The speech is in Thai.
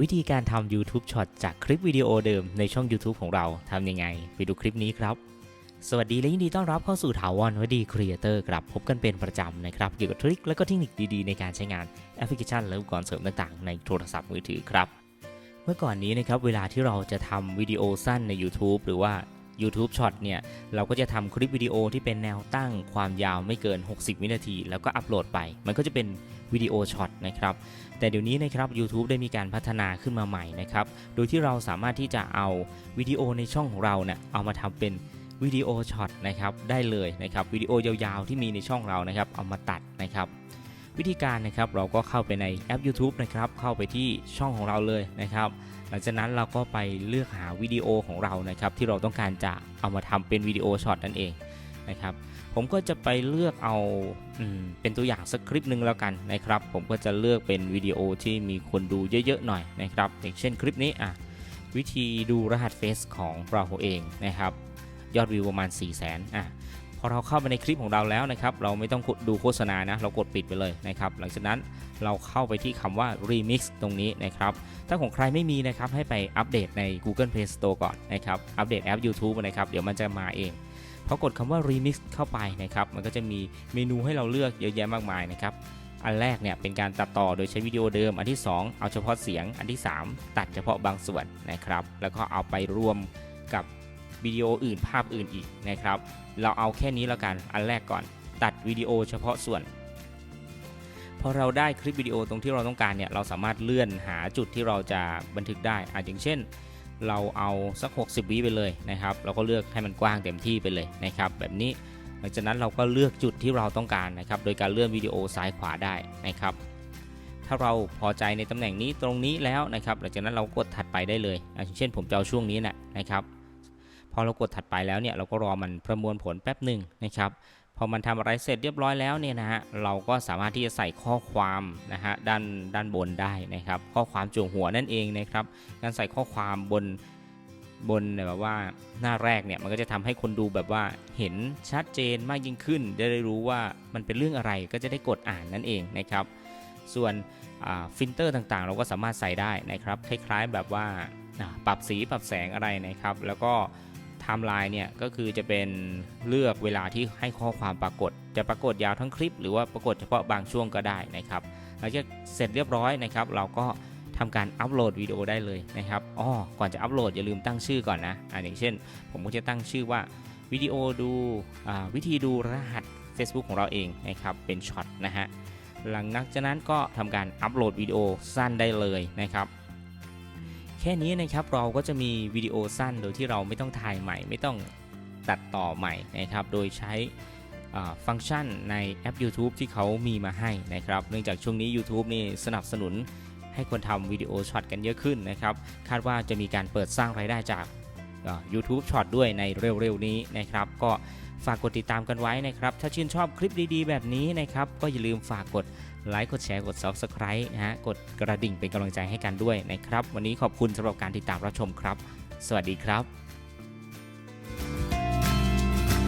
วิธีการทำ YouTube Short จากคลิปวิดีโอเดิมในช่อง YouTube ของเราทำยังไง ไปดูคลิปนี้ครับ สวัสดีและยินดีต้อนรับเข้าสู่ถาวรวดีครีเอเตอร์ครับพบกันเป็นประจำนะครับ เกี่ยวกับทริคและก็เทคนิคดีๆ ในการใช้งานแอปพลิเคชันและอุปกรณ์เสริมต่างๆ ในโทรศัพท์มือถือครับ เมื่อก่อนนี้นะครับเวลาที่เราจะทำวิดีโอสั้นใน YouTube หรือว่า YouTube Short เนี่ยเราก็จะทำคลิปวิดีโอที่เป็นแนวตั้งความยาวไม่เกิน 60 วินาที แล้วก็อัปโหลดไป มันก็จะเป็นวิดีโอช็อตนะครับ แต่เดี๋ยวนี้นะครับ YouTube ได้มีการพัฒนาขึ้นมาใหม่นะครับ โดยที่เราสามารถที่จะเอาวิดีโอในช่องของเราเนี่ยเอามาทำเป็นวิดีโอช็อตนะครับได้เลยนะครับวิดีโอยาวๆที่มีในช่องเรานะครับเอามาตัดนะครับ วิธีการนะครับเราก็เข้าไปในแอป YouTube นะครับเข้าไปที่ช่องของเราเลยนะครับหลังจากนั้นเราก็ไปเลือกหาวิดีโอของเรานะครับที่เราต้องการจะเอามาทำเป็นวิดีโอช็อตนั่นเองนะครับผมก็จะไปเลือกเอาอเป็นตัวอย่างสักคลิปหนึ่งแล้วกันนะครับ ผมก็จะเลือกเป็นวิดีโอที่มีคนดูเยอะๆหน่อยนะครับอย่างเช่นคลิปนี้อะวิธีดูรหัสเฟซของเราเองนะครับยอดวิวประมาณ 4 0 0 0 0 0อะ พอเราเข้าไปในคลิปของเราแล้วนะครับ เราไม่ต้องกดดูโฆษณานะ เรากดปิดไปเลยนะครับ หลังจากนั้นเราเข้าไปที่คำว่า remix ตรงนี้นะครับ ถ้าของใครไม่มีนะครับ ให้ไปอัปเดตใน Google Play Store ก่อนนะครับ อัปเดตแอป YouTube นะครับ เดี๋ยวมันจะมาเองพอกดคำว่า remix เข้าไปนะครับ มันก็จะมีเมนูให้เราเลือกเยอะแยะมากมายนะครับ อันแรกเนี่ยเป็นการตัดต่อโดยใช้วิดีโอเดิม อันที่ 2 เอาเฉพาะเสียง อันที่ 3 ตัดเฉพาะบางส่วนนะครับ แล้วก็เอาไปรวมกับ วิดีโออื่นภาพอื่นอีกนะครับ เราเอาแค่นี้แล้วกัน อันแรกก่อน ตัดวิดีโอเฉพาะส่วน พอเราได้คลิปวิดีโอตรงที่เราต้องการเนี่ย เราสามารถเลื่อนหาจุดที่เราจะบันทึกได้อาอย่างเช่น เราเอาสัก 60 วิไปเลยนะครับ เราก็เลือกให้มันกว้างเต็มที่ไปเลยนะครับ แบบนี้ หลังจากนั้นเราก็เลือกจุดที่เราต้องการนะครับ โดยการเลื่อนวิดีโอซ้ายขวาได้นะครับถ้าเราพอใจในตำแหน่งนี้ตรงนี้แล้วนะครับ หลังจากนั้นเรากดถัดไปได้เลยอย่างเช่นผมจะเอาช่วงนี้นะนะครับ อเรากดถัดไปแล้วเนี่ยเราก็รอมันประมวลผลแป๊บหนึ่งนะครับพอมันทำอะไรเสร็จเรียบร้อยแล้วเนี่ยนะฮะเราก็สามารถที่จะใส่ข้อความนะฮะด้านด้านบนได้นะครับ ข้อความจั่วหัวนั่นเองนะครับ การใส่ข้อความบนบนแบบว่าหน้าแรกเนี่ยมันก็จะทำให้คนดูแบบว่าเห็นชัดเจนมากยิ่งขึ้นได้รู้ว่ามันเป็นเรื่องอะไรก็จะได้กดอ่านนั่นเองนะครับ ส่วนฟิลเตอร์ต่างๆ เราก็สามารถใส่ได้นะครับ คล้ายๆแบบว่าปรับสีปรับแสงอะไรนะครับ แล้วก็ ทม์ไลน์เนี่ยก็คือจะเป็นเลือกเวลาที่ให้ข้อความปรากฏ จะปรากฏยาวทั้งคลิป หรือว่าปรากฏเฉพาะบางช่วงก็ได้นะครับหลังจากเสร็จเรียบร้อยนะครับ เราก็ทำการอัปโหลดวิดีโอได้เลยนะครับอ๋อก่อนจะอัปโหลดอย่าลืมตั้งชื่อก่อนนะอ่าอย่างเช่น ผมก็จะตั้งชื่อว่าวิดีโอดูอ่าวิธีดูรหัส Facebook ของเราเองนะครับเป็นช็อตนะฮะหลังจากนั้นก็ทำการอัปโหลดวิดีโอสั้นได้เลยนะครับ ค่นี้นะครับเราก็จะมีวิดีโอสั้นโดยที่เราไม่ต้องถ่ายใหม่ ไม่ต้องตัดต่อใหม่นะครับ โดยใช้ฟังก์ชันในแอป YouTube ที่เขามีมาให้นะครับ เนื่องจากช่วงนี้ YouTube นี่สนับสนุนให้คนทำวิดีโอช็อตกันเยอะขึ้นนะครับ คาดว่าจะมีการเปิดสร้างรายได้จาก YouTube ช็อตด้วยในเร็วๆนี้นะครับ ก็ ฝากกดติดตามกันไว้นะครับ ถ้าชื่นชอบคลิปดีๆ แบบนี้นะครับ ก็อย่าลืมฝากกดไลค์ กดแชร์ กด Subscribe นะฮะ กดกระดิ่งเป็นกำลังใจให้กันด้วยนะครับ วันนี้ขอบคุณสำหรับการติดตามรับชมครับ สวัสดีครับ